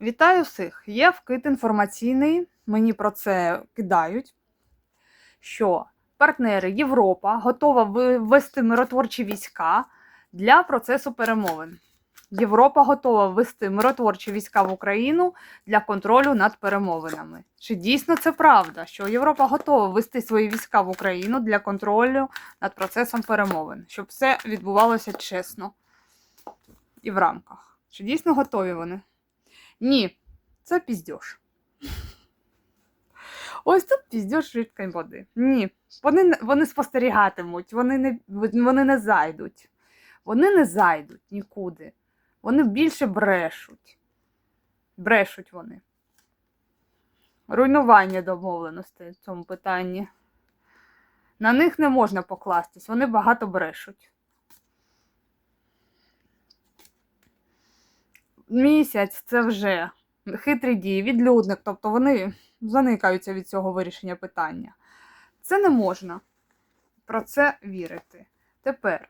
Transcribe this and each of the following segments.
Вітаю всіх! Є вкид інформаційний, мені про це кидають, що партнери Європа готова ввести миротворчі війська для процесу перемовин. Європа готова ввести миротворчі війська в Україну для контролю над перемовинами. Чи дійсно це правда, що Європа готова ввести свої війська в Україну для контролю над процесом перемовин, щоб все відбувалося чесно і в рамках? Чи дійсно готові вони? Ні, це піздьош. Ось тут піздьош рідкої води. Ні. Вони, вони спостерігатимуть, вони не, вони не зайдуть. Вони не зайдуть нікуди. Вони більше брешуть. Брешуть вони. Руйнування домовленостей в цьому питанні. На них не можна покластись, вони багато брешуть. Місяць це вже хитрі дії, відлюдник, тобто вони заникаються від цього вирішення питання. Це не можна про це вірити. Тепер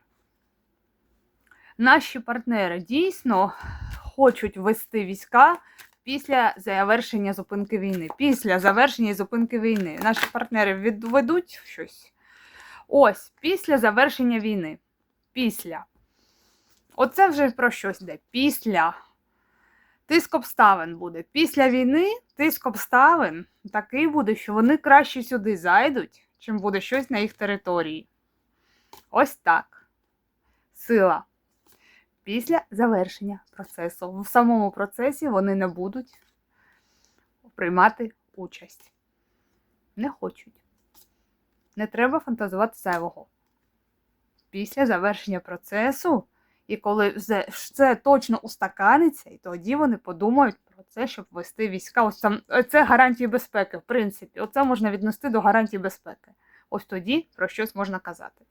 наші партнери дійсно хочуть ввести війська після завершення зупинки війни. Після завершення зупинки війни. Наші партнери відведуть щось. Ось, після завершення війни. Після. Оце вже про щось йде. Після. Тиск обставин буде. Після війни тиск обставин такий буде, що вони краще сюди зайдуть, чим буде щось на їх території. Ось так. Сила. Після завершення процесу. В самому процесі вони не будуть приймати участь. Не хочуть. Не треба фантазувати зайвого. Після завершення процесу. І коли це точно устаканиться, і тоді вони подумають про це, щоб вести війська. Ось там це гарантії безпеки, в принципі. Оце можна віднести до гарантій безпеки. Ось тоді про щось можна казати.